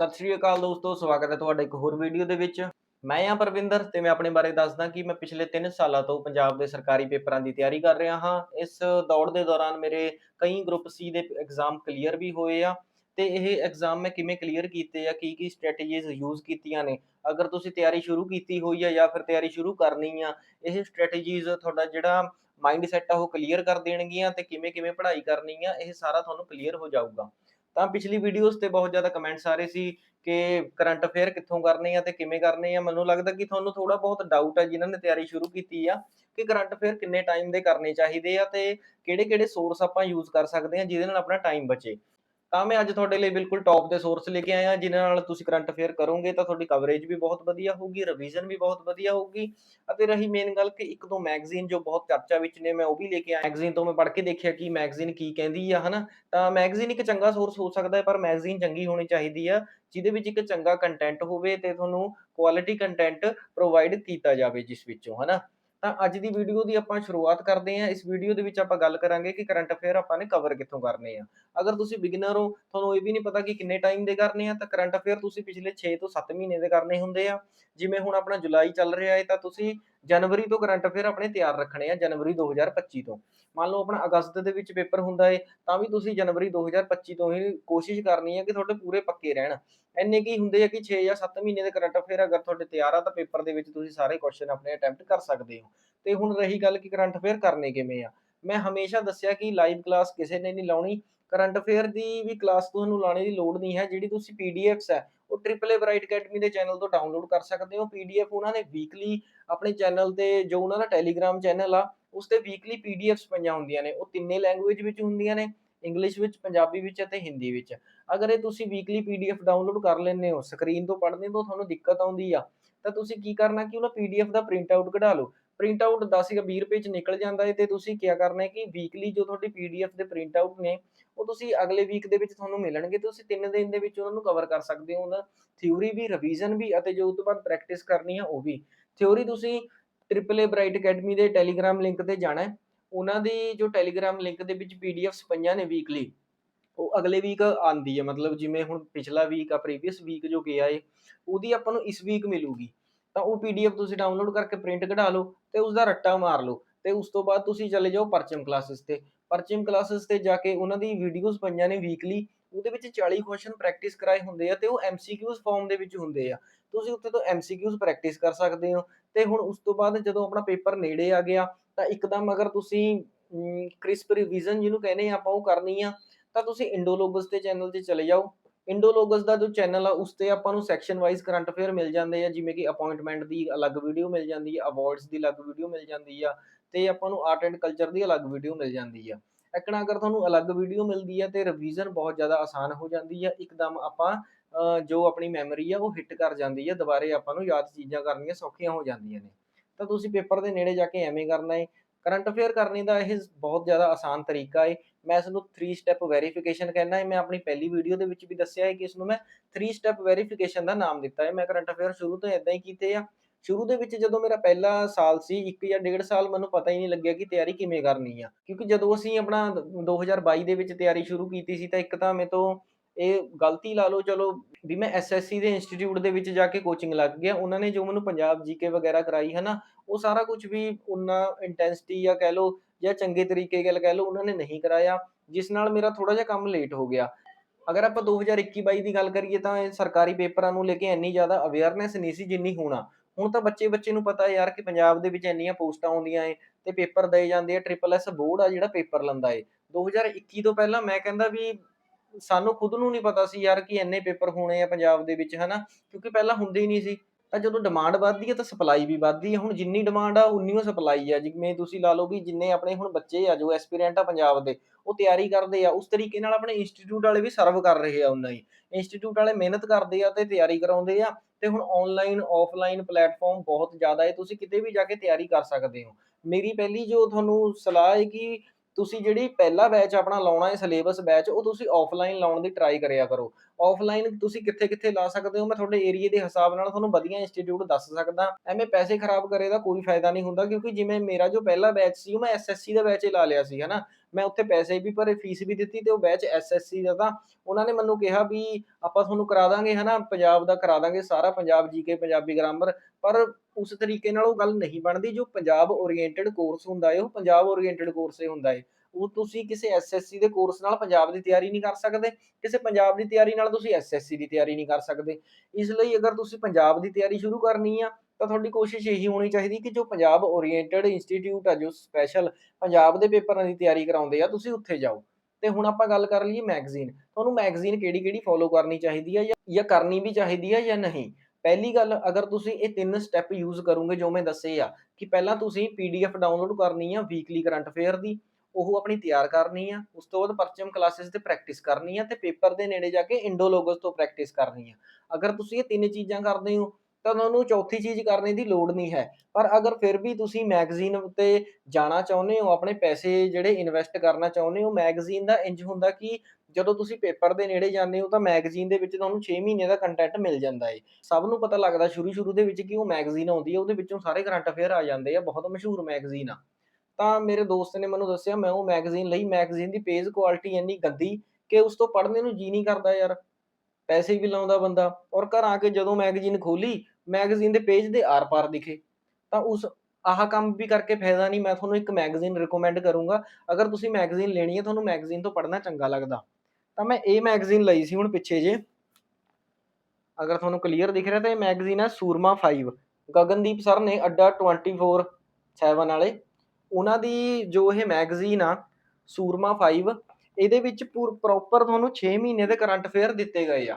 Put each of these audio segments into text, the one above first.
ਸਤਿ ਸ਼੍ਰੀ ਅਕਾਲ ਦੋਸਤੋ, ਸਵਾਗਤ ਹੈ ਤੁਹਾਡਾ ਇੱਕ ਹੋਰ ਵੀਡੀਓ ਦੇ ਵਿੱਚ। ਮੈਂ ਹਾਂ ਪਰਵਿੰਦਰ ਤੇ ਮੈਂ ਆਪਣੇ ਬਾਰੇ ਦੱਸਦਾ ਕਿ ਮੈਂ ਪਿਛਲੇ 3 ਸਾਲਾਂ ਤੋਂ ਪੰਜਾਬ ਦੇ ਸਰਕਾਰੀ ਪੇਪਰਾਂ ਦੀ ਤਿਆਰੀ ਕਰ ਰਿਹਾ ਹਾਂ। ਇਸ ਦੌੜ ਦੇ ਦੌਰਾਨ ਮੇਰੇ ਕਈ ਗਰੁੱਪ ਸੀ ਦੇ ਐਗਜ਼ਾਮ ਕਲੀਅਰ ਵੀ ਹੋਏ ਆ ਤੇ ਇਹ ਐਗਜ਼ਾਮ ਮੈਂ ਕਿਵੇਂ ਕਲੀਅਰ ਕੀਤੇ ਆ ਕੀ ਕੀ ਸਟ੍ਰੈਟੇਜੀਜ਼ ਯੂਜ਼ ਕੀਤੀਆਂ ਨੇ, ਅਗਰ ਤੁਸੀਂ ਤਿਆਰੀ ਸ਼ੁਰੂ ਕੀਤੀ ਹੋਈ ਆ ਜਾਂ ਫਿਰ ਤਿਆਰੀ ਸ਼ੁਰੂ ਕਰਨੀ ਆ, ਇਹ ਸਟ੍ਰੈਟੇਜੀਜ਼ ਤੁਹਾਡਾ ਜਿਹੜਾ ਮਾਈਂਡ ਸੈਟ ਆ ਉਹ ਕਲੀਅਰ ਕਰ ਦੇਣਗੀਆਂ ਤੇ ਕਿਵੇਂ ਕਿਵੇਂ ਪੜ੍ਹਾਈ ਕਰਨੀ ਆ, ਇਹ ਸਾਰਾ ਤੁਹਾਨੂੰ ਕਲੀਅਰ ਹੋ ਜਾਊਗਾ। ਤਾਂ ਪਿਛਲੀ ਵੀਡੀਓਜ਼ ਤੇ ਬਹੁਤ ਜ਼ਿਆਦਾ ਕਮੈਂਟਸ ਆ ਰਹੇ ਸੀ ਕਿ ਕਰੰਟ ਅਫੇਅਰ ਕਿੱਥੋਂ ਕਰਨੇ ਆ ਤੇ ਕਿਵੇਂ ਕਰਨੇ ਆ। ਮੈਨੂੰ ਲੱਗਦਾ ਕਿ ਤੁਹਾਨੂੰ ਥੋੜਾ ਬਹੁਤ ਡਾਊਟ ਆ ਜਿਨ੍ਹਾਂ ਨੇ ਤਿਆਰੀ ਸ਼ੁਰੂ ਕੀਤੀ ਆ ਕਿ ਕਰੰਟ ਅਫੇਅਰ ਕਿੰਨੇ ਟਾਈਮ ਦੇ ਕਰਨੇ ਚਾਹੀਦੇ ਆ ਤੇ ਕਿਹੜੇ-ਕਿਹੜੇ ਸੋਰਸ ਆਪਾਂ ਯੂਜ਼ ਕਰ ਸਕਦੇ ਆ ਜਿਹਦੇ ਨਾਲ ਆਪਣਾ ਟਾਈਮ ਬਚੇ। ਤਾਂ ਮੈਂ ਅੱਜ ਤੁਹਾਡੇ ਲਈ ਬਿਲਕੁਲ ਟੌਪ ਦੇ ਸੋਰਸ ਲੈ ਕੇ ਆਇਆ ਜਿਨ੍ਹਾਂ ਨਾਲ ਤੁਸੀਂ ਕਰੰਟ ਅਫੇਅਰ ਕਰੋਗੇ ਤਾਂ ਤੁਹਾਡੀ ਕਵਰੇਜ ਵੀ ਬਹੁਤ ਵਧੀਆ ਹੋਊਗੀ ਰਿਵੀਜ਼ਨ ਵੀ ਬਹੁਤ ਵਧੀਆ ਹੋਊਗੀ ਅਤੇ ਰਹੀ ਮੇਨ ਗੱਲ ਕਿ ਇੱਕ ਦੋ ਮੈਗਜ਼ੀਨ ਜੋ ਬਹੁਤ ਚਰਚਾ ਵਿੱਚ ਨੇ, ਮੈਂ ਉਹ ਵੀ ਲੈ ਕੇ ਆਇਆ। ਮੈਗਜ਼ੀਨ ਤੋਂ ਮੈਂ ਪੜ੍ਹ ਕੇ ਦੇਖਿਆ ਕਿ ਮੈਗਜ਼ੀਨ ਕੀ ਕਹਿੰਦੀ ਆ, ਹਨਾ? ਤਾਂ ਮੈਗਜ਼ੀਨ ਇੱਕ ਚੰਗਾ ਸੋਰਸ ਹੋ ਸਕਦਾ ਹੈ, ਪਰ ਮੈਗਜ਼ੀਨ ਚੰਗੀ ਹੋਣੀ ਚਾਹੀਦੀ ਆ, ਜਿਹਦੇ ਵਿੱਚ ਇੱਕ ਚੰਗਾ ਕੰਟੈਂਟ ਹੋਵੇ ਤੇ ਤੁਹਾਨੂੰ ਕੁਆਲਿਟੀ ਕੰਟੈਂਟ ਪ੍ਰੋਵਾਈਡ ਕੀਤਾ ਜਾਵੇ ਜਿਸ ਵਿੱਚੋਂ, ਹਨਾ? ਤਾਂ ਅੱਜ ਦੀ ਵੀਡੀਓ ਦੀ ਆਪਾਂ ਸ਼ੁਰੂਆਤ ਕਰਦੇ ਹਾਂ। ਇਸ ਵੀਡੀਓ ਦੇ ਵਿੱਚ ਆਪਾਂ ਗੱਲ ਕਰਾਂਗੇ ਕਿ ਕਰੰਟ ਅਫੇਅਰ ਆਪਾਂ ਨੇ ਕਵਰ ਕਿੱਥੋਂ ਕਰਨੇ ਆ। ਅਗਰ ਤੁਸੀਂ ਬਿਗਨਰ ਹੋ, ਤੁਹਾਨੂੰ ਇਹ ਵੀ ਨਹੀਂ ਪਤਾ ਕਿ ਕਿੰਨੇ ਟਾਈਮ ਦੇ ਕਰਨੇ ਆ, ਤਾਂ ਕਰੰਟ ਅਫੇਅਰ ਤੁਸੀਂ ਪਿਛਲੇ 6 ਤੋਂ 7 ਮਹੀਨੇ ਦੇ ਕਰਨੇ ਹੁੰਦੇ ਆ। ਜਿਵੇਂ ਹੁਣ ਆਪਣਾ ਜੁਲਾਈ ਚੱਲ ਰਿਹਾ ਹੈ, ਤਾਂ ਤੁਸੀਂ ਜਨਵਰੀ ਤੋਂ ਕਰੰਟ ਅਫੇਅਰ ਆਪਣੇ ਤਿਆਰ ਰੱਖਣੇ ਆ, ਜਨਵਰੀ 2025 ਤੋਂ। ਮੰਨ ਲਓ ਆਪਣਾ ਅਗਸਤ ਦੇ ਵਿੱਚ ਪੇਪਰ ਹੁੰਦਾ ਹੈ ਤਾਂ ਵੀ ਤੁਸੀਂ ਜਨਵਰੀ 2025 ਤੋਂ ਹੀ ਕੋਸ਼ਿਸ਼ ਕਰਨੀ ਹੈ ਕਿ ਤੁਹਾਡੇ ਪੂਰੇ ਪੱਕੇ ਰਹਿਣ। ਇੰਨੇ ਕੀ ਹੁੰਦੇ ਆ ਕਿ 6 ਜਾਂ 7 ਮਹੀਨੇ ਦੇ ਕਰੰਟ ਅਫੇਅਰ ਅਗਰ ਤੁਹਾਡੇ ਤਿਆਰ ਆ, ਤਾਂ ਪੇਪਰ ਦੇ ਵਿੱਚ ਤੁਸੀਂ ਸਾਰੇ ਕੁਐਸਚਨ ਆਪਣੇ ਅਟੈਂਪਟ ਕਰ ਸਕਦੇ ਹੋ। ਤੇ ਹੁਣ ਰਹੀ ਗੱਲ ਕਿ ਕਰੰਟ ਅਫੇਅਰ ਕਰਨੇ ਕਿਵੇਂ ਆ। ਮੈਂ ਹਮੇਸ਼ਾ ਦੱਸਿਆ ਕਿ ਲਾਈਵ ਕਲਾਸ ਕਿਸੇ ਨੇ ਨਹੀਂ ਲਾਉਣੀ। ਕਰੰਟ ਅਫੇਅਰ ਦੀ ਵੀ ਕਲਾਸ ਤੁਹਾਨੂੰ ਲਾਣੇ ਦੀ ਲੋੜ ਨਹੀਂ ਹੈ, ਜਿਹੜੀ ਤੁਸੀਂ ਪੀਡੀਐਫਸ ਹੈ, ਉਹ ਟ੍ਰਿਪਲ ਏ ਬ੍ਰਾਈਟ ਅਕੈਡਮੀ ਦੇ ਚੈਨਲ ਤੋਂ ਡਾਊਨਲੋਡ ਕਰ ਸਕਦੇ ਹੋ। ਪੀਡੀਐਫ ਉਹਨਾਂ ਨੇ ਵੀਕਲੀ ਆਪਣੇ ਚੈਨਲ ਤੇ ਜੋ ਉਹਨਾਂ ਦਾ ਟੈਲੀਗ੍ਰਾਮ ਚੈਨਲ ਆ, ਉਸ ਤੇ ਵੀਕਲੀ ਪੀਡੀਐਫਸ ਪਈਆਂ ਹੁੰਦੀਆਂ ਨੇ। ਉਹ ਤਿੰਨੇ ਲੈਂਗੁਏਜ ਵਿੱਚ ਹੁੰਦੀਆਂ ਨੇ ਇੰਗਲਿਸ਼ ਵਿੱਚ, ਪੰਜਾਬੀ ਵਿੱਚ ਅਤੇ ਹਿੰਦੀ ਵਿੱਚ। ਅਗਰ ਇਹ ਤੁਸੀਂ ਵੀਕਲੀ ਪੀਡੀਐਫ ਡਾਊਨਲੋਡ ਕਰ ਲੈਂਦੇ ਹੋ ਸਕਰੀਨ ਤੋਂ ਪੜ੍ਹਦੇ ਤੋਂ ਤੁਹਾਨੂੰ ਦਿੱਕਤ ਆਉਂਦੀ ਆ। ਤਾਂ ਤੁਸੀਂ ਕੀ ਕਰਨਾ ਕਿ ਉਹਨਾਂ ਪੀਡੀਐਫ ਦਾ ਪ੍ਰਿੰਟ ਆਊਟ ਕਢਾ ਲਓ। ਪ੍ਰਿੰਟ ਆਊਟ 10 ਜਾਂ 20 ਰੁਪਏ ਚ ਨਿਕਲ ਜਾਂਦਾ ਹੈ ਤੇ ਤੁਸੀਂ ਕੀ ਕਰਨਾ ਹੈ ਕਿ ਵੀਕਲੀ ਜੋ ਤੁਹਾਡੀ ਪੀਡੀਐਫ ਦੇ ਪ੍ਰਿੰਟ ਆਊਟ ਨੇ, ਉਹ ਤੁਸੀਂ ਅਗਲੇ ਵੀਕ ਦੇ ਵਿੱਚ ਤੁਹਾਨੂੰ ਮਿਲਣਗੇ। ਤੁਸੀਂ 3 ਦਿਨ ਦੇ ਵਿੱਚ ਉਹਨਾਂ ਨੂੰ ਕਵਰ ਕਰ ਸਕਦੇ ਹੋ। ਉਹਨਾਂ ਥਿਊਰੀ ਵੀ ਰਿਵੀਜ਼ਨ ਵੀ ਅਤੇ ਜੋ ਉਸ ਤੋਂ ਬਾਅਦ ਪ੍ਰੈਕਟਿਸ ਕਰਨੀ ਹੈ ਉਹ ਵੀ। ਥਿਊਰੀ ਤੁਸੀਂ ਟ੍ਰਿਪਲ ਏ ਬ੍ਰਾਈਟ ਅਕੈਡਮੀ ਦੇ ਟੈਲੀਗ੍ਰਾਮ ਲਿੰਕ ਤੇ ਜਾਣਾ ਹੈ। ਉਹਨਾਂ ਦੀ ਜੋ ਟੈਲੀਗ੍ਰਾਮ ਲਿੰਕ ਦੇ ਵਿੱਚ ਪੀਡੀਐਫਸ ਪਈਆਂ ਨੇ ਵੀਕਲੀ ਉਹ ਅਗਲੇ ਵੀਕ ਆਂਦੀ ਹੈ। ਮਤਲਬ ਜਿਵੇਂ ਹੁਣ ਪਿਛਲਾ ਵੀਕ ਆ ਪ੍ਰੀਵੀਅਸ ਵੀਕ ਜੋ ਗਿਆ ਏ, ਉਹਦੀ ਆਪਾਂ ਨੂੰ ਇਸ ਵੀਕ ਮਿਲੂਗੀ। ਤਾਂ ਉਹ ਪੀਡੀਐਫ ਤੁਸੀਂ ਡਾਊਨਲੋਡ ਕਰਕੇ ਪ੍ਰਿੰਟ ਕਢਾ ਲਓ ਤੇ ਉਸ ਦਾ ਰੱਟਾ ਮਾਰ ਲਓ। ਤੇ ਉਸ ਤੋਂ ਬਾਅਦ ਤੁਸੀਂ ਚਲੇ ਜਾਓ ਪਰਚਮ ਕਲਾਸਿਸ ਤੇ। ਪਰਚਮ ਕਲਾਸਿਸ ਤੇ ਜਾ ਕੇ ਉਹਨਾਂ ਦੀ ਵੀਡੀਓਜ਼ ਪਈਆਂ ਨੇ ਵੀਕਲੀ ਉਹਦੇ ਵਿੱਚ 40 ਕੁਐਸਚਨ ਪ੍ਰੈਕਟਿਸ ਕਰਾਏ ਹੁੰਦੇ ਆ ਤੇ ਉਹ ਐਮਸੀਕਿਊਜ਼ ਫਾਰਮ ਦੇ ਵਿੱਚ ਹੁੰਦੇ ਆ। ਤੁਸੀਂ ਉੱਥੇ ਤੋਂ ਐਮਸੀਕਿਊਜ਼ ਪ੍ਰੈਕਟਿਸ ਕਰ ਸਕਦੇ ਹੋ ਤੇ ਹੁਣ ਉਸ ਤੋਂ ਬਾਅਦ ਜਦੋਂ ਆਪਣਾ ਪੇਪਰ ਨੇੜੇ ਆ ਗਿਆ ਤਾਂ ਇੱਕਦਮ ਅਗਰ ਤੁਸੀਂ ਕ੍ਰਿਸਪ ਰਿਵੀਜ਼ਨ ਜਿਹਨੂੰ ਕਹਿੰਦੇ ਆ ਆਪਾਂ ਉਹ ਕਰਨੀ ਆ, ਤਾਂ ਤੁਸੀਂ ਇੰਡੋਲੋਗਸ ਦੇ ਚੈਨਲ ਤੇ ਚਲੇ ਜਾਓ। ਇੰਡੋਲੋਗਸ ਦਾ ਜੋ ਚੈਨਲ ਆ ਉਸ ਤੇ ਆਪਾਂ ਨੂੰ ਸੈਕਸ਼ਨ ਵਾਈਜ਼ ਕਰੰਟ ਅਫੇਅਰ ਮਿਲ ਜਾਂਦੇ ਆ, ਜਿਵੇਂ ਕਿ ਅਪਾਇੰਟਮੈਂਟ ਦੀ ਅਲੱਗ ਵੀਡੀਓ ਮਿਲ ਜਾਂਦੀ ਆ ਅਵਾਰਡਸ ਦੀ ਅਲੱਗ ਵੀਡੀਓ ਮਿਲ ਜਾਂਦੀ ਆ ਤੇ ਆਪਾਂ ਨੂੰ ਆਰਟ ਐਂਡ ਕਲਚਰ ਦੀ ਅਲੱਗ ਵੀਡੀਓ ਮਿਲ ਜਾਂਦੀ ਆ। ਇੱਕਣਾ ਅਗਰ ਤੁਹਾਨੂੰ ਅਲੱਗ ਵੀਡੀਓ ਮਿਲਦੀ ਹੈ ਤੇ ਰਿਵੀਜ਼ਨ ਬਹੁਤ ਜ਼ਿਆਦਾ ਆਸਾਨ ਹੋ ਜਾਂਦੀ ਹੈ ਇੱਕਦਮ ਆਪਾਂ ਜੋ ਆਪਣੀ ਮੈਮਰੀ ਆ ਉਹ ਹਿੱਟ ਕਰ ਜਾਂਦੀ ਹੈ ਦੁਬਾਰੇ ਆਪਾਂ ਨੂੰ ਯਾਦ ਚੀਜ਼ਾਂ ਕਰਨੀਆਂ ਸੌਖੀਆਂ ਹੋ ਜਾਂਦੀਆਂ ਨੇ। ਤਾਂ ਤੁਸੀਂ ਪੇਪਰ ਦੇ ਨੇੜੇ ਜਾ ਕੇ ਐਵੇਂ ਕਰਨਾ ਹੈ ਕਰੰਟ ਅਫੇਅਰ ਕਰਨੇ ਦਾ ਇਹ ਬਹੁਤ ਜ਼ਿਆਦਾ ਆਸਾਨ ਤਰੀਕਾ ਹੈ ਮੈਂ ਇਸ ਨੂੰ 3 ਸਟੈਪ ਵੈਰੀਫਿਕੇਸ਼ਨ ਕਹਿੰਦਾ ਹੈ ਮੈਂ ਆਪਣੀ ਪਹਿਲੀ ਵੀਡੀਓ ਦੇ ਵਿੱਚ ਵੀ ਦੱਸਿਆ ਹੈ ਕਿ ਇਸ ਨੂੰ ਮੈਂ 3 ਸਟੈਪ ਵੈਰੀਫਿਕੇਸ਼ਨ ਦਾ ਨਾਮ ਦਿੱਤਾ ਹੈ ਮੈਂ ਕਰੰਟ ਅਫੇਅਰ ਸ਼ੁਰੂ ਤੋਂ ਇਦਾਂ ਹੀ ਕੀਤੇ ਆ। ਸ਼ੁਰੂ ਦੇ ਵਿੱਚ ਜਦੋਂ ਮੇਰਾ ਪਹਿਲਾ ਸਾਲ ਸੀ, ਇੱਕ ਜਾਂ ਡੇਢ ਸਾਲ ਮੈਨੂੰ ਪਤਾ ਹੀ ਨਹੀਂ ਲੱਗਿਆ ਕਿ ਤਿਆਰੀ ਕਿਵੇਂ ਕਰਨੀ ਆ। ਕਿਉਂਕਿ ਜਦੋਂ ਅਸੀਂ ਆਪਣਾ 2022 ਦੇ ਵਿੱਚ ਤਿਆਰੀ ਸ਼ੁਰੂ ਕੀਤੀ ਸੀ, ਤਾਂ ਇੱਕ ਤਾਂ ਮੇ ਤੋਂ ਇਹ ਗਲਤੀ ਲਾ ਲਓ, ਚਲੋ ਵੀ ਮੈਂ ਐਸਐਸਸੀ ਦੇ ਇੰਸਟੀਚਿਊਟ ਦੇ ਵਿੱਚ ਜਾ ਕੇ ਕੋਚਿੰਗ ਲੱਗ ਗਿਆ। ਉਹਨਾਂ ਨੇ ਜੋ ਮੈਨੂੰ ਪੰਜਾਬ ਜੀਕੇ ਵਗੈਰਾ ਕਰਾਈ ਹੈ ਨਾ ਉਹ ਸਾਰਾ ਕੁਝ ਵੀ ਉਹਨਾਂ ਇੰਟੈਂਸਿਟੀ ਜਾਂ ਕਹਿ ਲਓ, ਜਾਂ ਚੰਗੇ ਤਰੀਕੇ ਗੱਲ ਕਹਿ ਲਓ, ਉਹਨਾਂ ਨੇ ਨਹੀਂ ਕਰਾਇਆ, ਜਿਸ ਨਾਲ ਮੇਰਾ ਥੋੜਾ ਜਿਹਾ ਕੰਮ ਲੇਟ ਹੋ ਗਿਆ। ਅਗਰ ਆਪਾਂ 2021-22 ਦੀ ਗੱਲ ਕਰੀਏ, ਤਾਂ ਇਹ ਸਰਕਾਰੀ ਪੇਪਰਾਂ ਨੂੰ ਲੈ ਕੇ ਇੰਨੀ ਜ਼ਿਆਦਾ ਅਵੇਅਰਨੈਸ ਨਹੀਂ ਸੀ ਜਿੰਨੀ ਹੋਣਾ ਹੁਣ ਤਾਂ ਬੱਚੇ ਬੱਚੇ ਨੂੰ ਪਤਾ ਯਾਰ ਕਿ ਪੰਜਾਬ ਦੇ ਵਿੱਚ ਇੰਨੀਆਂ ਪੋਸਟਾਂ ਆਉਂਦੀਆਂ ਏ ਤੇ ਪੇਪਰ ਦਏ ਜਾਂਦੇ ਆ ਟ੍ਰਿਪਲ ਐਸ ਬੋਰਡ ਆ ਜਿਹੜਾ ਪੇਪਰ ਲੰਦਾ ਏ। 2021 ਤੋਂ ਪਹਿਲਾਂ ਮੈਂ ਕਹਿੰਦਾ ਵੀ ਸਾਨੂੰ ਖੁਦ ਨੂੰ ਨਹੀਂ ਪਤਾ ਸੀ ਯਾਰ ਕਿ ਇੰਨੇ ਪੇਪਰ ਹੋਣੇ ਆ ਪੰਜਾਬ ਦੇ ਵਿੱਚ, ਹਨਾ? ਕਿਉਂਕਿ ਪਹਿਲਾਂ ਹੁੰਦੇ ਹੀ ਨਹੀਂ ਸੀ। ਤਾਂ ਜਦੋਂ ਡਿਮਾਂਡ ਵੱਧਦੀ ਹੈ ਤਾਂ ਸਪਲਾਈ ਵੀ ਵੱਧਦੀ ਹੈ। ਹੁਣ ਜਿੰਨੀ ਡਿਮਾਂਡ ਆ ਉਨੀ ਉਹ ਸਪਲਾਈ ਆ। ਜਿਵੇਂ ਤੁਸੀਂ ਲਾ ਲਓ ਵੀ ਜਿੰਨੇ ਆਪਣੇ ਹੁਣ ਬੱਚੇ ਆ, ਜੋ ਐਸਪੀਰੈਂਟ ਆ ਪੰਜਾਬ ਦੇ, ਉਹ ਤਿਆਰੀ ਕਰਦੇ ਆ। ਉਸ ਤਰੀਕੇ ਨਾਲ ਆਪਣੇ ਇੰਸਟੀਚਿਊਟ ਵਾਲੇ ਵੀ ਸਰਵ ਕਰ ਰਹੇ ਆ ਉਹਨਾਂ ਹੀ। ਇੰਸਟੀਚਿਊਟ ਵਾਲੇ ਮਿਹਨਤ ਕਰਦੇ ਆ ਤੇ ਤਿਆਰੀ ਕਰਾਉਂਦੇ ਆ। ਤੇ ਹੁਣ ਆਨਲਾਈਨ ਆਫਲਾਈਨ ਪਲੇਟਫਾਰਮ ਬਹੁਤ ਜ਼ਿਆਦਾ ਹੈ। ਤੁਸੀਂ ਕਿਤੇ ਵੀ ਜਾ ਕੇ ਤਿਆਰੀ ਕਰ ਸਕਦੇ ਹੋ। ਮੇਰੀ ਪਹਿਲੀ ਜੋ ਤੁਹਾਨੂੰ ਸਲਾਹ ਹੈ ਕਿ ਤੁਸੀਂ ਜਿਹੜੀ ਪਹਿਲਾ ਬੈਚ ਆਪਣਾ ਲਾਉਣਾ ਹੈ ਸਿਲੇਬਸ ਬੈਚ ਉਹ ਤੁਸੀਂ ਆਫਲਾਈਨ ਲਾਉਣ ਦੀ ਟਰਾਈ ਕਰਿਆ ਕਰੋ ਆਫਲਾਈਨ ਤੁਸੀਂ ਕਿੱਥੇ-ਕਿੱਥੇ ਲਾ ਸਕਦੇ ਹੋ ਮੈਂ ਤੁਹਾਡੇ ਏਰੀਏ ਦੇ ਹਿਸਾਬ ਨਾਲ ਤੁਹਾਨੂੰ ਵਧੀਆ ਇੰਸਟੀਚਿਊਟ ਦੱਸ ਸਕਦਾ। ਐਵੇਂ ਪੈਸੇ ਖਰਾਬ ਕਰੇ ਦਾ ਕੋਈ ਫਾਇਦਾ ਨਹੀਂ ਹੁੰਦਾ ਕਿਉਂਕਿ ਜਿਵੇਂ ਮੇਰਾ ਜੋ ਪਹਿਲਾ ਬੈਚ ਸੀ ਉਹ ਮੈਂ ਐਸਐਸਸੀ ਦਾ ਬੈਚ ਹੀ ਲਾ ਲਿਆ ਸੀ ਹਨਾ। ਮੈਂ ਉੱਥੇ ਪੈਸੇ ਵੀ ਭਰੇ, ਫੀਸ ਵੀ ਦਿੱਤੀ ਤੇ ਉਹ ਬੈਚ ਐਸਐਸਸੀ ਦਾ ਤਾਂ ਉਹਨਾਂ ਨੇ ਮੈਨੂੰ ਕਿਹਾ ਵੀ ਆਪਾਂ ਤੁਹਾਨੂੰ ਕਰਾ ਦਾਂਗੇ ਹਨਾ, ਪੰਜਾਬ ਦਾ ਕਰਾ ਦਾਂਗੇ ਸਾਰਾ ਪੰਜਾਬ ਜੀਕੇ, ਪੰਜਾਬੀ ਗ੍ਰਾਮਰ ਪਰ ਉਸ ਤਰੀਕੇ ਨਾਲ ਉਹ ਗੱਲ ਨਹੀਂ ਬਣਦੀ ਜੋ ਪੰਜਾਬ ਓਰੀਐਂਟਡ ਕੋਰਸ ਹੁੰਦਾ ਏ ਉਹ ਪੰਜਾਬ ਓਰੀਐਂਟਡ ਕੋਰਸ ਹੀ ਹੁੰਦਾ ਏ। ਉਹ ਤੁਸੀਂ ਕਿਸੇ ਐਸਐਸਸੀ ਦੇ ਕੋਰਸ ਨਾਲ ਪੰਜਾਬ ਦੀ ਤਿਆਰੀ ਨਹੀਂ ਕਰ ਸਕਦੇ, ਕਿਸੇ ਪੰਜਾਬ ਦੀ ਤਿਆਰੀ ਨਾਲ ਤੁਸੀਂ ਐਸਐਸਸੀ ਦੀ ਤਿਆਰੀ ਨਹੀਂ ਕਰ ਸਕਦੇ। ਇਸ ਲਈ ਅਗਰ ਤੁਸੀਂ ਪੰਜਾਬ ਦੀ ਤਿਆਰੀ ਸ਼ੁਰੂ ਕਰਨੀ ਆ ਤਾਂ ਤੁਹਾਡੀ ਕੋਸ਼ਿਸ਼ ਇਹੀ ਹੋਣੀ ਚਾਹੀਦੀ ਕਿ ਜੋ ਪੰਜਾਬ ਓਰੀਐਂਟਡ ਇੰਸਟੀਚਿਊਟ ਆ ਜੋ ਸਪੈਸ਼ਲ ਪੰਜਾਬ ਦੇ ਪੇਪਰਾਂ ਦੀ ਤਿਆਰੀ ਕਰਾਉਂਦੇ ਆ ਤੁਸੀਂ ਉੱਥੇ ਜਾਓ। ਤੇ ਹੁਣ ਆਪਾਂ ਗੱਲ ਕਰ ਲਈਏ ਮੈਗਜ਼ੀਨ, ਤੁਹਾਨੂੰ ਮੈਗਜ਼ੀਨ ਕਿਹੜੀ-ਕਿਹੜੀ ਫੋਲੋ ਕਰਨੀ ਚਾਹੀਦੀ ਆ ਜਾਂ ਜਾਂ ਕਰਨੀ ਵੀ ਚਾਹੀਦੀ ਆ ਜਾਂ ਨਹੀਂ। ਪਹਿਲੀ ਗੱਲ ਅਗਰ ਤੁਸੀਂ ਇਹ ਤਿੰਨ ਸਟੈਪ ਯੂਜ਼ ਕਰੋਗੇ ਜੋ ਮੈਂ ਦੱਸੇ ਆ ਕਿ ਪਹਿਲਾਂ ਤੁਸੀਂ ਪੀਡੀਐਫ ਡਾਊਨਲੋਡ ਕਰਨੀ ਆ ਵੀਕਲੀ ਕਰੰਟ ਅਫੇਅਰ ਦੀ, ਉਹ ਆਪਣੀ ਤਿਆਰ ਕਰਨੀ ਆ, ਉਸ ਤੋਂ ਬਾਅਦ ਪਰਚਮ ਕਲਾਸਿਸ ਤੇ ਪ੍ਰੈਕਟਿਸ ਕਰਨੀ ਆ ਤੇ ਪੇਪਰ ਦੇ ਨੇੜੇ ਜਾ ਕੇ ਇੰਡੋਲੋਗਸ ਤੋਂ ਪ੍ਰੈਕਟਿਸ ਕਰਨੀ ਆ। ਅਗਰ ਤੁਸੀਂ ਇਹ ਤਿੰਨ ਚੀਜ਼ਾਂ ਕਰਦੇ ਹੋ ਤਾਂ ਤੁਹਾਨੂੰ ਚੌਥੀ ਚੀਜ਼ ਕਰਨੇ ਦੀ ਲੋੜ ਨਹੀਂ ਹੈ। ਪਰ ਅਗਰ ਫਿਰ ਵੀ ਤੁਸੀਂ ਮੈਗਜ਼ੀਨ ਉੱਤੇ ਜਾਣਾ ਚਾਹੁੰਦੇ ਹੋ, ਆਪਣੇ ਪੈਸੇ ਜਿਹੜੇ ਇਨਵੈਸਟ ਕਰਨਾ ਚਾਹੁੰਦੇ ਹੋ, ਮੈਗਜ਼ੀਨ ਦਾ ਇੰਝ ਹੁੰਦਾ ਕਿ ਜਦੋਂ ਤੁਸੀਂ ਪੇਪਰ ਦੇ ਨੇੜੇ ਜਾਂਦੇ ਹੋ ਤਾਂ ਮੈਗਜ਼ੀਨ ਦੇ ਵਿੱਚ ਤੁਹਾਨੂੰ 6 ਮਹੀਨੇ ਦਾ ਕੰਟੈਂਟ ਮਿਲ ਜਾਂਦਾ ਏ। ਸਭ ਨੂੰ ਪਤਾ ਲੱਗਦਾ ਸ਼ੁਰੂ-ਸ਼ੁਰੂ ਦੇ ਵਿੱਚ ਕਿ ਉਹ ਮੈਗਜ਼ੀਨ ਆਉਂਦੀ ਹੈ, ਉਹਦੇ ਵਿੱਚੋਂ ਸਾਰੇ ਕਰੰਟ ਅਫੇਅਰ ਆ ਜਾਂਦੇ ਆ, ਬਹੁਤ ਮਸ਼ਹੂਰ ਮੈਗਜ਼ੀਨ ਆ। ਤਾਂ ਮੇਰੇ ਦੋਸਤ ਨੇ ਮੈਨੂੰ ਦੱਸਿਆ ਮੈਂ ਉਹ ਮੈਗਜ਼ੀਨ ਲਈ, ਮੈਗਜ਼ੀਨ ਦੀ ਪੇਜ ਕੁਆਲਿਟੀ ਇੰਨੀ ਗੰਦੀ ਕਿ ਉਸ ਤੋਂ ਪੜ੍ਹਨੇ ਨੂੰ ਜੀਅ ਨਹੀਂ ਕਰਦਾ ਯਾਰ। ਪੈਸੇ ਵੀ ਲਾਉਂਦਾ ਬੰਦਾ ਔਰ ਘਰ ਆ ਕੇ ਜਦੋਂ ਮੈਗਜ਼ੀਨ ਖੋਲੀ, ਮੈਗਜ਼ੀਨ ਦੇ ਪੇਜ ਦੇ ਆਰ-ਪਾਰ ਦਿਖੇ। ਤਾਂ ਉਸ ਆਹ ਕੰਮ ਵੀ ਕਰਕੇ ਫਾਇਦਾ ਨਹੀਂ, ਮੈਂ ਤੁਹਾਨੂੰ ਇੱਕ ਮੈਗਜ਼ੀਨ ਰਿਕਮੈਂਡ ਕਰੂੰਗਾ। ਅਗਰ ਤੁਸੀਂ ਮੈਗਜ਼ੀਨ ਲੈਣੀ ਹੈ, ਤੁਹਾਨੂੰ ਮੈਗਜ਼ੀਨ ਤੋਂ ਪੜ੍ਹਨਾ ਚੰਗਾ ਲੱਗਦਾ। ਤਾਂ ਮੈਂ ਇਹ ਮੈਗਜ਼ੀਨ ਲਈ ਸੀ ਹੁਣ ਪਿੱਛੇ ਜੇ ਅਗਰ ਤੁਹਾਨੂੰ ਕਲੀਅਰ ਦਿਖ ਰਿਹਾ ਤਾਂ ਇਹ ਮੈਗਜ਼ੀਨ ਹੈ ਸੂਰਮਾ 5 ਗਗਨਦੀਪ ਸਰ ਨੇ ਅੱਡਾ 24/7 ਵਾਲੇ। ਉਹਨਾਂ ਦੀ ਜੋ ਇਹ ਮੈਗਜ਼ੀਨ ਆ ਸੂਰਮਾ 5 ਇਹਦੇ ਵਿੱਚ ਪ੍ਰੋਪਰ ਤੁਹਾਨੂੰ 6 ਮਹੀਨੇ ਦੇ ਕਰੰਟ ਅਫੇਅਰ ਦਿੱਤੇ ਗਏ ਆ।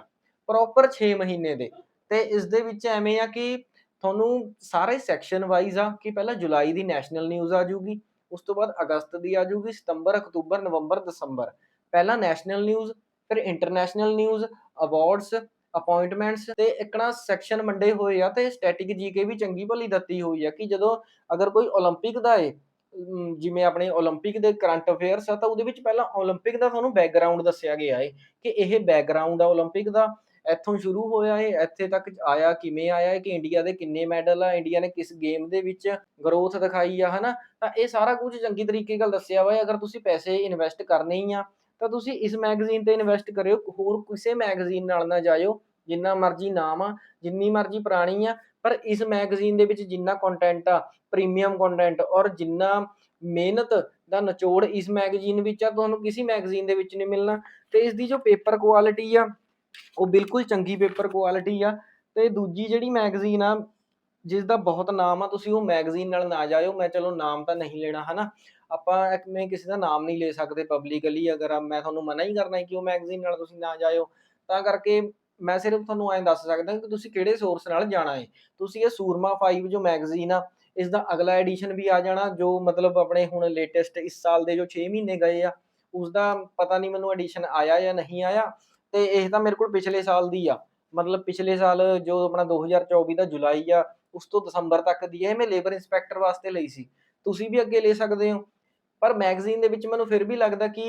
ਪ੍ਰੋਪਰ 6 ਮਹੀਨੇ ਦੇ ਤੇ ਇਸ ਦੇ ਵਿੱਚ ਐਵੇਂ ਆ ਕਿ ਤੁਹਾਨੂੰ ਸਾਰੇ ਸੈਕਸ਼ਨ ਵਾਈਜ਼ ਆ ਕਿ ਪਹਿਲਾਂ ਜੁਲਾਈ ਦੀ ਨੈਸ਼ਨਲ ਨਿਊਜ਼ ਆ ਜੂਗੀ ਉਸ ਤੋਂ ਬਾਅਦ ਅਗਸਤ ਦੀ ਆ ਜੂਗੀ ਸਤੰਬਰ, ਅਕਤੂਬਰ, ਨਵੰਬਰ, ਦਸੰਬਰ। ਪਹਿਲਾਂ ਨੈਸ਼ਨਲ ਨਿਊਜ਼, ਫਿਰ ਇੰਟਰਨੈਸ਼ਨਲ ਨਿਊਜ਼, ਅਵਾਰਡਸ, ਅਪਾਇੰਟਮੈਂਟਸ ਤੇ ਇੱਕਣਾ ਸੈਕਸ਼ਨ ਵੰਡੇ ਹੋਏ ਆ ਤੇ ਸਟੈਟਿਕ ਜੀਕੇ ਵੀ ਚੰਗੀ ਭਲੀ ਦਿੱਤੀ ਹੋਈ ਆ ਕਿ ਜਦੋਂ ਅਗਰ ਕੋਈ ਓਲੰਪਿਕ ਦਾ ਏ ਜਿਵੇਂ ਆਪਣੇ ਓਲੰਪਿਕ ਦੇ ਕਰੰਟ ਅਫੇਅਰਸ ਆ ਤਾਂ ਉਹਦੇ ਵਿੱਚ ਪਹਿਲਾਂ ਓਲੰਪਿਕ ਦਾ ਤੁਹਾਨੂੰ ਬੈਕਗਰਾਉਂਡ ਦੱਸਿਆ ਗਿਆ ਏ ਕਿ ਇਹ ਬੈਕਗਰਾਉਂਡ ਆ ਓਲੰਪਿਕ ਦਾ, ਇੱਥੋਂ ਸ਼ੁਰੂ ਹੋਇਆ ਏ, ਇੱਥੇ ਤੱਕ ਆਇਆ ਕਿਵੇਂ ਆਇਆ ਹੈ ਕਿ ਇੰਡੀਆ ਦੇ ਕਿੰਨੇ ਮੈਡਲ ਆ, ਇੰਡੀਆ ਨੇ ਕਿਸ ਗੇਮ ਦੇ ਵਿੱਚ ਗਰੋਥ ਦਿਖਾਈ ਆ ਹਨਾ। ਤਾਂ ਇਹ ਸਾਰਾ ਕੁਝ ਚੰਗੀ ਤਰੀਕੇ ਨਾਲ ਦੱਸਿਆ ਵਾ ਅਗਰ ਤੁਸੀਂ ਪੈਸੇ ਇਨਵੈਸਟ ਕਰਨੇ ਹੀ ਆ ਤਾਂ ਤੁਸੀਂ ਇਸ ਮੈਗਜ਼ੀਨ ਤੇ ਇਨਵੈਸਟ ਕਰਿਓ, ਹੋਰ ਕਿਸੇ ਮੈਗਜ਼ੀਨ ਨਾਲ ਨਾ ਜਾਇਓ। ਜਿੰਨਾ ਮਰਜ਼ੀ ਨਾਮ ਆ, ਜਿੰਨੀ ਮਰਜ਼ੀ ਪੁਰਾਣੀ ਆ, ਪਰ ਇਸ ਮੈਗਜ਼ੀਨ ਦੇ ਵਿੱਚ ਜਿੰਨਾ ਕੰਟੈਂਟ ਆ, ਪ੍ਰੀਮੀਅਮ ਕੰਟੈਂਟ ਔਰ ਜਿੰਨਾ ਮਿਹਨਤ ਦਾ ਨਿਚੋੜ ਇਸ ਮੈਗਜ਼ੀਨ ਵਿੱਚ ਆ, ਤੁਹਾਨੂੰ ਕਿਸੇ ਮੈਗਜ਼ੀਨ ਦੇ ਵਿੱਚ ਨਹੀਂ ਮਿਲਣਾ ਤੇ ਇਸ ਦੀ ਜੋ ਪੇਪਰ ਕੁਆਲਿਟੀ ਆ, ਉਹ ਬਿਲਕੁਲ ਚੰਗੀ ਪੇਪਰ ਕੁਆਲਿਟੀ ਆ ਤੇ ਦੂਜੀ ਜਿਹੜੀ ਮੈਗਜ਼ੀਨ ਆ, ਜਿਸ ਦਾ ਬਹੁਤ ਨਾਮ ਆ, ਤੁਸੀਂ ਉਹ ਮੈਗਜ਼ੀਨ ਨਾਲ ਨਾ ਜਾਇਓ। ਮੈਂ ਚਲੋ ਨਾਮ ਤਾਂ ਨਹੀਂ ਲੈਣਾ ਹਨਾ। ਆਪਾਂ ਐਵੇਂ ਕਿਸੇ ਦਾ ਨਾਮ ਨਹੀਂ ਲੈ ਸਕਦੇ ਪਬਲਿਕਲੀ ਅਗਰ ਮੈਂ ਤੁਹਾਨੂੰ ਮਨਾ ਹੀ ਕਰਨਾ ਕਿ ਉਹ ਮੈਗਜ਼ੀਨ ਨਾਲ ਤੁਸੀਂ ਨਾ ਜਾਇਓ। ਤਾਂ ਕਰਕੇ ਮੈਂ ਸਿਰਫ ਤੁਹਾਨੂੰ ਐਂ ਦੱਸ ਸਕਦਾ ਕਿ ਤੁਸੀਂ ਕਿਹੜੇ ਸੋਰਸ ਨਾਲ ਜਾਣਾ ਹੈ ਤੁਸੀਂ ਇਹ ਸੂਰਮਾ 5 ਜੋ ਮੈਗਜ਼ੀਨ ਆ, ਇਸ ਦਾ ਅਗਲਾ ਐਡੀਸ਼ਨ ਵੀ ਆ ਜਾਣਾ ਜੋ ਮਤਲਬ ਆਪਣੇ ਹੁਣ ਲੇਟੈਸਟ ਇਸ ਸਾਲ ਦੇ ਜੋ 6 ਮਹੀਨੇ ਗਏ ਆ, ਉਸਦਾ ਪਤਾ ਨਹੀਂ ਮੈਨੂੰ ਐਡੀਸ਼ਨ ਆਇਆ ਜਾਂ ਨਹੀਂ ਆਇਆ ਤੇ ਇਹ ਤਾਂ ਮੇਰੇ ਕੋਲ ਪਿਛਲੇ ਸਾਲ ਦੀ ਆ। ਮਤਲਬ ਪਿਛਲੇ ਸਾਲ ਜੋ ਆਪਣਾ 2024 ਦਾ ਜੁਲਾਈ ਆ, ਉਸ ਤੋਂ ਦਸੰਬਰ ਤੱਕ ਦੀ ਇਹ ਮੈਂ ਲੇਬਰ ਇੰਸਪੈਕਟਰ ਵਾਸਤੇ ਲਈ ਸੀ। ਤੁਸੀਂ ਵੀ ਅੱਗੇ ਲੈ ਸਕਦੇ ਹੋ। ਪਰ ਮੈਗਜ਼ੀਨ ਦੇ ਵਿੱਚ ਮੈਨੂੰ ਫਿਰ ਵੀ ਲੱਗਦਾ ਕਿ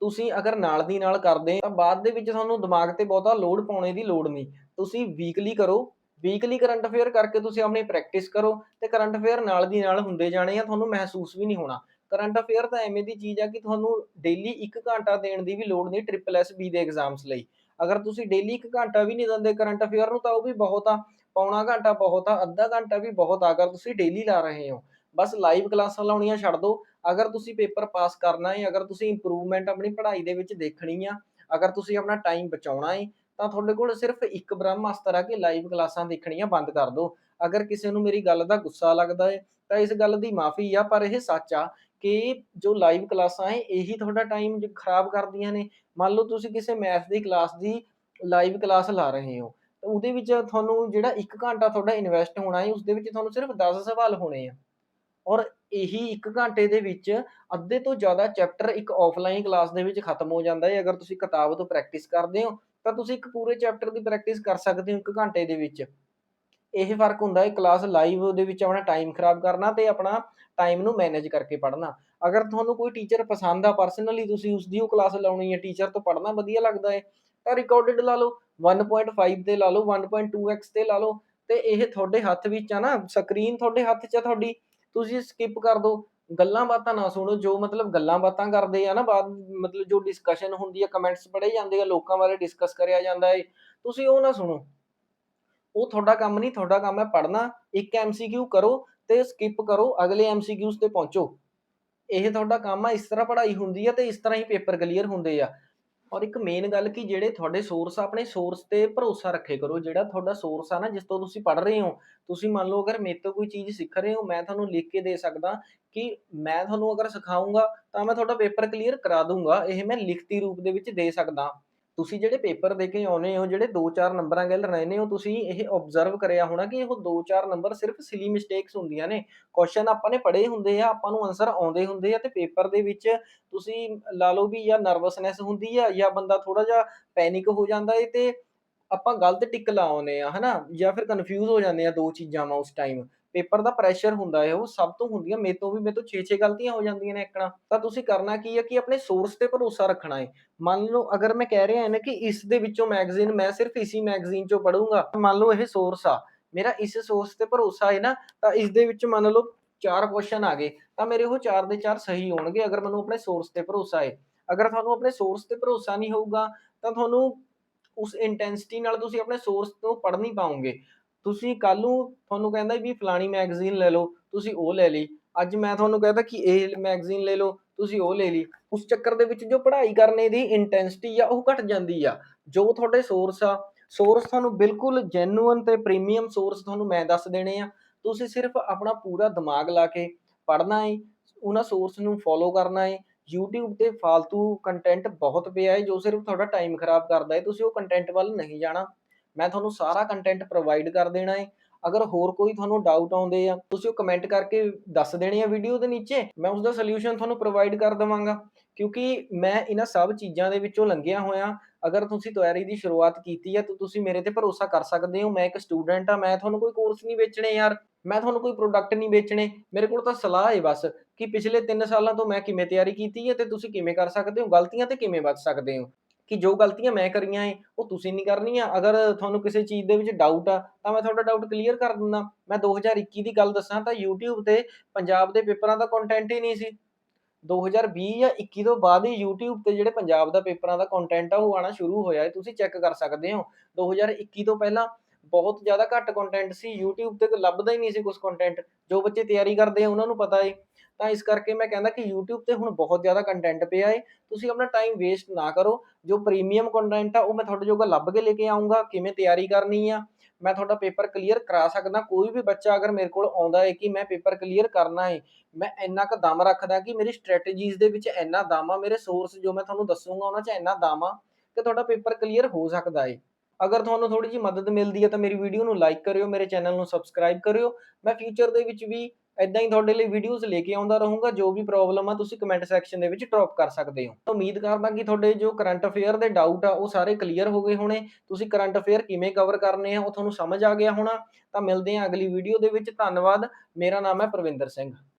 ਤੁਸੀਂ ਅਗਰ ਨਾਲ ਦੀ ਨਾਲ ਕਰਦੇ ਤਾਂ ਬਾਅਦ ਦੇ ਵਿੱਚ ਤੁਹਾਨੂੰ ਦਿਮਾਗ ਤੇ ਬਹੁਤਾ ਲੋਡ ਪਾਉਣੇ ਦੀ ਲੋੜ ਨਹੀਂ। ਤੁਸੀਂ ਵੀਕਲੀ ਕਰੋ, ਵੀਕਲੀ ਕਰੰਟ ਅਫੇਅਰ ਕਰਕੇ ਤੁਸੀਂ ਆਪਣੀ ਪ੍ਰੈਕਟਿਸ ਕਰੋ ਤੇ ਕਰੰਟ ਅਫੇਅਰ ਨਾਲ ਦੀ ਨਾਲ ਹੁੰਦੇ ਜਾਣੇ ਆ, ਤੁਹਾਨੂੰ ਮਹਿਸੂਸ ਵੀ ਨਹੀਂ ਹੋਣਾ। ਕਰੰਟ ਅਫੇਅਰ ਤਾਂ ਐਵੇਂ ਦੀ ਚੀਜ਼ ਆ ਕਿ ਤੁਹਾਨੂੰ ਡੇਲੀ 1 ਘੰਟਾ ਦੇਣ ਦੀ ਵੀ ਲੋੜ ਨਹੀਂ ਟ੍ਰਿਪਲ ਐਸ ਬੀ ਦੇ ਐਗਜ਼ਾਮਸ ਲਈ। ਅਗਰ ਤੁਸੀਂ ਡੇਲੀ 1 ਘੰਟਾ ਵੀ ਨਹੀਂ ਦਿੰਦੇ ਕਰੰਟ ਅਫੇਅਰ ਨੂੰ ਤਾਂ ਉਹ ਵੀ ਬਹੁਤ ਆ, ਪੌਣਾ ਘੰਟਾ ਬਹੁਤ ਆ, ਅੱਧਾ ਘੰਟਾ ਵੀ ਬਹੁਤ ਆ ਅਗਰ ਤੁਸੀਂ ਡੇਲੀ ਲਾ ਰਹੇ ਹੋ। ਬਸ ਲਾਈਵ ਕਲਾਸਾਂ ਲਾਉਣੀਆਂ ਛੱਡ ਦਿਓ। ਅਗਰ ਤੁਸੀਂ ਪੇਪਰ ਪਾਸ ਕਰਨਾ ਹੈ ਅਗਰ ਤੁਸੀਂ ਇੰਪਰੂਵਮੈਂਟ ਆਪਣੀ ਪੜ੍ਹਾਈ ਦੇ ਵਿੱਚ ਦੇਖਣੀ ਆ, ਅਗਰ ਤੁਸੀਂ ਆਪਣਾ ਟਾਈਮ ਬਚਾਉਣਾ ਏ, ਤਾਂ ਤੁਹਾਡੇ ਕੋਲ ਸਿਰਫ ਇੱਕ ਬ੍ਰਹਮ ਅਸਤਰ ਆ ਕਿ ਲਾਈਵ ਕਲਾਸਾਂ ਦੇਖਣੀਆਂ ਬੰਦ ਕਰ ਦਿਓ। ਅਗਰ ਕਿਸੇ ਨੂੰ ਮੇਰੀ ਗੱਲ ਦਾ ਗੁੱਸਾ ਲੱਗਦਾ ਹੈ ਤਾਂ ਇਸ ਗੱਲ ਦੀ ਮਾਫ਼ੀ ਆ ਪਰ ਇਹ ਸੱਚ ਆ ਕਿ ਜੋ ਲਾਈਵ ਕਲਾਸਾਂ ਏ ਇਹੀ ਤੁਹਾਡਾ ਟਾਈਮ ਖਰਾਬ ਕਰਦੀਆਂ ਨੇ। ਮੰਨ ਲਓ ਤੁਸੀਂ ਕਿਸੇ ਮੈਥ ਦੀ ਕਲਾਸ ਦੀ ਲਾਈਵ ਕਲਾਸ ਲਾ ਰਹੇ ਹੋ, ਤਾਂ ਉਹਦੇ ਵਿੱਚ ਤੁਹਾਨੂੰ ਜਿਹੜਾ 1 ਘੰਟਾ ਤੁਹਾਡਾ ਇਨਵੈਸਟ ਹੋਣਾ ਏ, ਉਸਦੇ ਵਿੱਚ ਤੁਹਾਨੂੰ ਸਿਰਫ 10 ਸਵਾਲ ਹੋਣੇ ਆ ਔਰ ਇਹੀ 1 ਘੰਟੇ ਦੇ ਵਿੱਚ ਅੱਧੇ ਤੋਂ ਜ਼ਿਆਦਾ ਚੈਪਟਰ ਇੱਕ ਆਫਲਾਈਨ ਕਲਾਸ ਦੇ ਵਿੱਚ ਖਤਮ ਹੋ ਜਾਂਦਾ ਹੈ ਅਗਰ ਤੁਸੀਂ ਕਿਤਾਬ ਤੋਂ ਪ੍ਰੈਕਟਿਸ ਕਰਦੇ ਹੋ ਤਾਂ ਤੁਸੀਂ ਇੱਕ ਪੂਰੇ ਚੈਪਟਰ ਦੀ ਪ੍ਰੈਕਟਿਸ ਕਰ ਸਕਦੇ ਹੋ 1 ਘੰਟੇ ਦੇ ਵਿੱਚ। ਇਹ ਫ਼ਰਕ ਹੁੰਦਾ ਹੈ ਕਲਾਸ ਲਾਈਵ ਦੇ ਵਿੱਚ ਆਪਣਾ ਟਾਈਮ ਖਰਾਬ ਕਰਨਾ ਤੇ ਆਪਣਾ ਟਾਈਮ ਨੂੰ ਮੈਨੇਜ ਕਰਕੇ ਪੜ੍ਹਨਾ। ਅਗਰ ਤੁਹਾਨੂੰ ਕੋਈ ਟੀਚਰ ਪਸੰਦ ਆ ਪਰਸਨਲੀ ਤੁਸੀਂ ਉਸਦੀ ਉਹ ਕਲਾਸ ਲਾਉਣੀ ਹੈ, ਟੀਚਰ ਤੋਂ ਪੜ੍ਹਨਾ ਵਧੀਆ ਲੱਗਦਾ ਹੈ ਤਾਂ ਰਿਕਾਰਡਡ ਲਾ ਲਓ 1.5 ਤੇ ਲਾ ਲਓ 1.2x ਤੇ ਲਾ ਲਓ ਤੇ ਇਹ ਤੁਹਾਡੇ ਹੱਥ ਵਿੱਚ ਆ ਨਾ ਸਕਰੀਨ ਤੁਹਾਡੇ ਹੱਥ 'ਚ ਆ ਤੁਹਾਡੀ ਤੁਸੀਂ ਸਕਿਪ ਕਰ ਦਿਓ ਗੱਲਾਂ ਬਾਤਾਂ ਨਾ ਸੁਣੋ, ਜੋ ਮਤਲਬ ਗੱਲਾਂ ਬਾਤਾਂ ਕਰਦੇ ਆ ਨਾ, ਬਾਅਦ ਮਤਲਬ ਜੋ ਡਿਸਕਸ਼ਨ ਹੁੰਦੀ ਆ ਕਮੈਂਟਸ ਪੜ੍ਹੇ ਜਾਂਦੇ ਆ, ਲੋਕਾਂ ਬਾਰੇ ਡਿਸਕਸ ਕਰਿਆ ਜਾਂਦਾ ਹੈ ਤੁਸੀਂ ਉਹ ਨਾ ਸੁਣੋ। ਉਹ ਤੁਹਾਡਾ ਕੰਮ ਨਹੀਂ, ਤੁਹਾਡਾ ਕੰਮ ਹੈ ਪੜ੍ਹਨਾ। ਇੱਕ ਐਮਸੀਕਿਊ ਕਰੋ ਤੇ ਸਕਿਪ ਕਰੋ, ਅਗਲੇ ਐਮਸੀਕਿਊਜ਼ ਤੇ ਪਹੁੰਚੋ। ਇਹ ਤੁਹਾਡਾ ਕੰਮ ਆ, ਇਸ ਤਰ੍ਹਾਂ ਪੜ੍ਹਾਈ ਹੁੰਦੀ ਆ ਤੇ ਇਸ ਤਰ੍ਹਾਂ ਹੀ ਪੇਪਰ ਕਲੀਅਰ ਹੁੰਦੇ ਆ। ਔਰ ਇੱਕ ਮੇਨ ਗੱਲ ਕਿ ਜਿਹੜੇ ਤੁਹਾਡੇ ਸੋਰਸ ਆ, ਆਪਣੇ ਸੋਰਸ ਤੇ ਭਰੋਸਾ ਰੱਖੇ ਕਰੋ, ਜਿਹੜਾ ਤੁਹਾਡਾ ਸੋਰਸ ਆ ਨਾ, ਜਿਸ ਤੋਂ ਤੁਸੀਂ ਪੜ੍ਹ ਰਹੇ ਹੋ, ਤੁਸੀਂ ਮੰਨ ਲਓ ਅਗਰ ਮੇਰੇ ਤੋਂ ਕੋਈ ਚੀਜ਼ ਸਿੱਖ ਰਹੇ ਹੋ, ਮੈਂ ਤੁਹਾਨੂੰ ਲਿਖ ਕੇ ਦੇ ਸਕਦਾ ਕਿ ਮੈਂ ਤੁਹਾਨੂੰ ਅਗਰ ਸਿਖਾਉਂਗਾ ਤਾਂ ਮੈਂ ਤੁਹਾਡਾ ਪੇਪਰ ਕਲੀਅਰ ਕਰਾ ਦੂੰਗਾ ਇਹ ਮੈਂ ਲਿਖਤੀ ਰੂਪ ਦੇ ਵਿੱਚ ਦੇ ਸਕਦਾ। ਤੁਸੀਂ ਜਿਹੜੇ ਪੇਪਰ ਦੇ ਕੇ ਆਉਨੇ ਹੋ, ਜਿਹੜੇ 2-4 ਨੰਬਰਾਂ ਗੱਲ ਰਹਿੰਦੇ ਹੋ, ਤੁਸੀਂ ਇਹ ਆਬਜ਼ਰਵ ਕਰਿਆ ਹੋਣਾ ਕਿ ਉਹ 2-4 ਨੰਬਰ ਸਿਰਫ ਸਿਲੀ ਮਿਸਟੇਕਸ ਹੁੰਦੀਆਂ ਨੇ। ਕੁਐਸਚਨ ਆਪਾਂ ਨੇ ਪੜ੍ਹੇ ਹੁੰਦੇ ਆ, ਆਪਾਂ ਨੂੰ ਆਨਸਰ ਆਉਂਦੇ ਹੁੰਦੇ ਆ ਤੇ ਪੇਪਰ ਦੇ ਵਿੱਚ ਤੁਸੀਂ ਲਾ ਲਓ ਵੀ ਜਾਂ ਨਰਵਸਨੈਸ ਹੁੰਦੀ ਆ ਜਾਂ ਬੰਦਾ ਥੋੜਾ ਜਿਹਾ ਪੈਨਿਕ ਹੋ ਜਾਂਦਾ ਏ ਤੇ ਆਪਾਂ ਗਲਤ ਟਿਕ ਲਾ ਆਉਂਦੇ ਆ, ਹਨਾ? ਜਾਂ ਫਿਰ ਕਨਫਿਊਜ਼ ਹੋ ਜਾਂਦੇ ਆ ਦੋ ਚੀਜ਼ਾਂ ਵਾ ਉਸ ਟਾਈਮ ਪੇਪਰ ਦਾ ਪ੍ਰੈਸ਼ਰ ਹੁੰਦਾ ਹੈ, ਉਹ ਸਭ ਤੋਂ ਹੁੰਦੀਆਂ, ਮੇਰੇ ਤੋਂ ਵੀ, ਮੇਰੇ ਤੋਂ 6-6 ਗਲਤੀਆਂ ਹੋ ਜਾਂਦੀਆਂ ਨੇ ਇੱਕਣਾ। ਤਾਂ ਤੁਸੀਂ ਕਰਨਾ ਕੀ ਹੈ ਕਿ ਆਪਣੇ ਸੋਰਸ ਤੇ ਭਰੋਸਾ ਰੱਖਣਾ ਹੈ। ਮੰਨ ਲਓ, ਅਗਰ ਮੈਂ ਕਹਿ ਰਿਹਾ ਹਾਂ ਨਾ ਕਿ ਇਸ ਦੇ ਵਿੱਚੋਂ ਮੈਗਜ਼ੀਨ ਮੈਂ ਸਿਰਫ ਇਸੀ ਮੈਗਜ਼ੀਨ ਚੋਂ ਪੜ੍ਹੂੰਗਾ, ਮੰਨ ਲਓ ਇਹ ਸੋਰਸ ਆ। ਮੇਰਾ ਇਸ ਸੋਰਸ ਤੇ ਭਰੋਸਾ ਹੈ ਨਾ, ਤਾਂ ਇਸ ਦੇ ਵਿੱਚ ਮੰਨ ਲਓ ਚਾਰ ਕੁਐਸਚਨ ਆ ਗਏ, ਤਾਂ ਮੇਰੇ ਉਹ ਚਾਰ ਦੇ ਚਾਰ ਸਹੀ ਹੋਣਗੇ, ਅਗਰ ਮੈਨੂੰ ਆਪਣੇ ਸੋਰਸ ਤੇ ਭਰੋਸਾ ਹੈ। ਅਗਰ ਤੁਹਾਨੂੰ ਆਪਣੇ ਸੋਰਸ ਤੇ ਭਰੋਸਾ ਨਹੀਂ ਹੋਊਗਾ, ਤਾਂ ਤੁਹਾਨੂੰ ਉਸ ਇੰਟੈਂਸਿਟੀ ਨਾਲ ਤੁਸੀਂ ਆਪਣੇ ਸੋਰਸ ਤੋਂ ਪੜ੍ਹ ਨਹੀਂ ਪਾਓਗੇ। ਤੁਸੀਂ ਕੱਲ ਨੂੰ ਤੁਹਾਨੂੰ ਕਹਿੰਦਾ ਵੀ ਫਲਾਣੀ ਮੈਗਜ਼ੀਨ ਲੈ ਲਓ, ਤੁਸੀਂ ਉਹ ਲੈ ਲਈ। ਅੱਜ ਮੈਂ ਤੁਹਾਨੂੰ ਕਹਿੰਦਾ ਕਿ ਇਹ ਮੈਗਜ਼ੀਨ ਲੈ ਲਓ, ਤੁਸੀਂ ਉਹ ਲੈ ਲਈ। ਉਸ ਚੱਕਰ ਦੇ ਵਿੱਚ ਜੋ ਪੜ੍ਹਾਈ ਕਰਨੇ ਦੀ ਇੰਟੈਂਸਿਟੀ ਆ, ਉਹ ਘਟ ਜਾਂਦੀ ਆ। ਜੋ ਤੁਹਾਡੇ ਸੋਰਸ ਆ ਸੋਰਸ ਤੁਹਾਨੂੰ ਬਿਲਕੁਲ ਜੈਨੂਅਨ ਤੇ ਪ੍ਰੀਮੀਅਮ ਸੋਰਸ ਤੁਹਾਨੂੰ ਮੈਂ ਦੱਸ ਦੇਣੇ ਆ। ਤੁਸੀਂ ਸਿਰਫ ਆਪਣਾ ਪੂਰਾ ਦਿਮਾਗ ਲਾ ਕੇ ਪੜ੍ਹਨਾ ਹੈ ਉਹਨਾਂ ਸੋਰਸ ਨੂੰ ਫੋਲੋ ਕਰਨਾ ਹੈ YouTube ਤੇ ਫालतू ਕੰਟੈਂਟ ਬਹੁਤ ਪਿਆ ਹੈ ਜੋ ਸਿਰਫ ਤੁਹਾਡਾ ਟਾਈਮ ਖਰਾਬ ਕਰਦਾ ਹੈ ਤੁਸੀਂ ਉਹ ਕੰਟੈਂਟ ਵੱਲ ਨਹੀਂ ਜਾਣਾ। ਮੈਂ ਤੁਹਾਨੂੰ ਸਾਰਾ ਕੰਟੈਂਟ ਪ੍ਰੋਵਾਈਡ ਕਰ ਦੇਣਾ ਹੈ ਅਗਰ ਹੋਰ ਕੋਈ ਤੁਹਾਨੂੰ ਡਾਊਟ ਆਉਂਦੇ ਆ, ਤੁਸੀਂ ਉਹ ਕਮੈਂਟ ਕਰਕੇ ਦੱਸ ਦੇਣੇ ਆ ਵੀਡੀਓ ਦੇ ਨੀਚੇ। ਮੈਂ ਉਸ ਦਾ ਸੋਲੂਸ਼ਨ ਤੁਹਾਨੂੰ ਪ੍ਰੋਵਾਈਡ ਕਰ ਦਵਾਂਗਾ। ਕਿਉਂਕਿ ਮੈਂ ਇਹਨਾਂ ਸਭ ਚੀਜ਼ਾਂ ਦੇ ਵਿੱਚੋਂ ਲੰਘਿਆ ਹੋਇਆ। ਅਗਰ ਤੁਸੀਂ ਤਿਆਰੀ ਦੀ ਸ਼ੁਰੂਆਤ ਕੀਤੀ ਹੈ ਤਾਂ ਤੁਸੀਂ ਮੇਰੇ ਤੇ ਭਰੋਸਾ ਕਰ ਸਕਦੇ ਹੋ। ਮੈਂ ਇੱਕ ਸਟੂਡੈਂਟ ਆ, ਮੈਂ ਤੁਹਾਨੂੰ ਕੋਈ ਕੋਰਸ ਨਹੀਂ ਵੇਚਣੇ ਯਾਰ। ਮੈਂ ਤੁਹਾਨੂੰ ਕੋਈ ਪ੍ਰੋਡਕਟ ਨਹੀਂ ਵੇਚਣੇ। ਮੇਰੇ ਕੋਲ ਤਾਂ ਸਲਾਹ ਹੈ ਬਸ ਕਿ ਪਿਛਲੇ 3 ਸਾਲਾਂ ਤੋਂ ਮੈਂ ਕਿਵੇਂ ਤਿਆਰੀ ਕੀਤੀ ਹੈ ਤੇ ਤੁਸੀਂ ਕਿਵੇਂ ਕਰ ਸਕਦੇ ਹੋ? ਗਲਤੀਆਂ ਤੇ ਕਿਵੇਂ ਬਚ ਸਕਦੇ ਹੋ? ਕਿ ਜੋ ਗਲਤੀਆਂ ਮੈਂ ਕਰੀਆਂ ਏ, ਉਹ ਤੁਸੀਂ ਨਹੀਂ ਕਰਨੀਆਂ। ਅਗਰ ਤੁਹਾਨੂੰ ਕਿਸੇ ਚੀਜ਼ ਦੇ ਵਿੱਚ ਡਾਊਟ ਆ, ਤਾਂ ਮੈਂ ਤੁਹਾਡਾ ਡਾਊਟ ਕਲੀਅਰ ਕਰ ਦਿੰਦਾ। ਮੈਂ 2021 ਦੀ ਗੱਲ ਦੱਸਾਂ ਤਾਂ YouTube ਤੇ, ਪੰਜਾਬ ਦੇ ਪੇਪਰਾਂ ਦਾ ਕੰਟੈਂਟ ਹੀ ਨਹੀਂ ਸੀ। 2020 ਜਾਂ 21 ਤੋਂ ਬਾਅਦ ਹੀ YouTube ਤੇ ਜਿਹੜੇ ਪੰਜਾਬ ਦਾ ਪੇਪਰਾਂ ਦਾ ਕੰਟੈਂਟ ਆ, ਉਹ ਆਣਾ ਸ਼ੁਰੂ ਹੋਇਆ ਹੈ ਤੁਸੀਂ ਚੈੱਕ ਕਰ ਸਕਦੇ ਹੋ। 2021 ਤੋਂ ਪਹਿਲਾਂ ਬਹੁਤ ਜ਼ਿਆਦਾ ਘੱਟ ਕੰਟੈਂਟ ਸੀ, YouTube ਤੇ ਲੱਭਦਾ ਹੀ ਨਹੀਂ ਸੀ ਕੁਝ ਕੰਟੈਂਟ ਜੋ ਬੱਚੇ ਤਿਆਰੀ ਕਰਦੇ ਆ ਉਹਨਾਂ ਨੂੰ ਪਤਾ ਹੈ ਤਾਂ ਇਸ ਕਰਕੇ ਮੈਂ ਕਹਿੰਦਾ ਕਿ YouTube ਤੇ ਹੁਣ ਬਹੁਤ ਜ਼ਿਆਦਾ ਕੰਟੈਂਟ ਪਿਆ ਹੈ ਤੁਸੀਂ ਆਪਣਾ ਟਾਈਮ ਵੇਸਟ ਨਾ ਕਰੋ। ਜੋ ਪ੍ਰੀਮੀਅਮ ਕੰਟੈਂਟ ਆ, ਉਹ ਮੈਂ ਤੁਹਾਡੇ ਜੋਗਾ ਲੱਭ ਕੇ ਲੈ ਕੇ ਆਉਂਗਾ ਕਿਵੇਂ ਤਿਆਰੀ ਕਰਨੀ ਆ। ਮੈਂ ਤੁਹਾਡਾ ਪੇਪਰ ਕਲੀਅਰ ਕਰਾ ਸਕਦਾ। ਕੋਈ ਵੀ ਬੱਚਾ ਅਗਰ ਮੇਰੇ ਕੋਲ ਆਉਂਦਾ ਹੈ ਕਿ ਮੈਂ ਪੇਪਰ ਕਲੀਅਰ ਕਰਨਾ ਹੈ ਮੈਂ ਇੰਨਾ ਕੁ ਦਮ ਰੱਖਦਾ ਕਿ ਮੇਰੀ ਸਟ੍ਰੈਟਜੀਜ਼ ਦੇ ਵਿੱਚ ਇੰਨਾ ਦਮ ਆ, ਮੇਰੇ ਸੋਰਸ ਜੋ ਮੈਂ ਤੁਹਾਨੂੰ ਦੱਸੂਗਾ, ਉਹਨਾਂ 'ਚ ਇੰਨਾ ਦਮ ਆ ਕਿ ਤੁਹਾਡਾ ਪੇਪਰ ਕਲੀਅਰ ਹੋ ਸਕਦਾ ਹੈ ਅਗਰ ਤੁਹਾਨੂੰ ਥੋੜੀ ਜਿਹੀ ਮਦਦ ਮਿਲਦੀ ਹੈ ਤਾਂ ਮੇਰੀ ਵੀਡੀਓ ਨੂੰ ਲਾਈਕ ਕਰਿਓ, ਮੇਰੇ ਚੈਨਲ ਨੂੰ ਸਬਸਕ੍ਰਾਈਬ ਕਰਿਓ। ਮੈਂ ਫਿਊਚਰ ਦੇ ਵਿੱਚ ਵੀ ਇਦਾਂ ਹੀ ਤੁਹਾਡੇ ਲਈ ਵੀਡੀਓਜ਼ ਲੈ ਕੇ ਆਉਂਦਾ ਰਹੂੰਗਾ, ਜੋ ਵੀ ਪ੍ਰੋਬਲਮ ਆ ਤੁਸੀਂ ਕਮੈਂਟ ਸੈਕਸ਼ਨ ਦੇ ਵਿੱਚ ਡ੍ਰੌਪ ਕਰ ਸਕਦੇ ਹੋ। ਉਮੀਦ ਕਰਦਾ ਕਿ ਤੁਹਾਡੇ ਜੋ ਕਰੰਟ ਅਫੇਅਰ ਦੇ ਡਾਊਟ ਆ, ਉਹ ਸਾਰੇ ਕਲੀਅਰ ਹੋ ਗਏ ਹੋਣੇ। ਤੁਸੀਂ ਕਰੰਟ ਅਫੇਅਰ ਕਿਵੇਂ ਕਵਰ ਕਰਨੇ ਆ, ਉਹ ਤੁਹਾਨੂੰ ਸਮਝ ਆ ਗਿਆ ਹੋਣਾ। ਤਾਂ ਮਿਲਦੇ ਹਾਂ ਅਗਲੀ ਵੀਡੀਓ ਦੇ ਵਿੱਚ। ਧੰਨਵਾਦ। ਮੇਰਾ ਨਾਮ ਹੈ ਪ੍ਰਵਿੰਦਰ ਸਿੰਘ।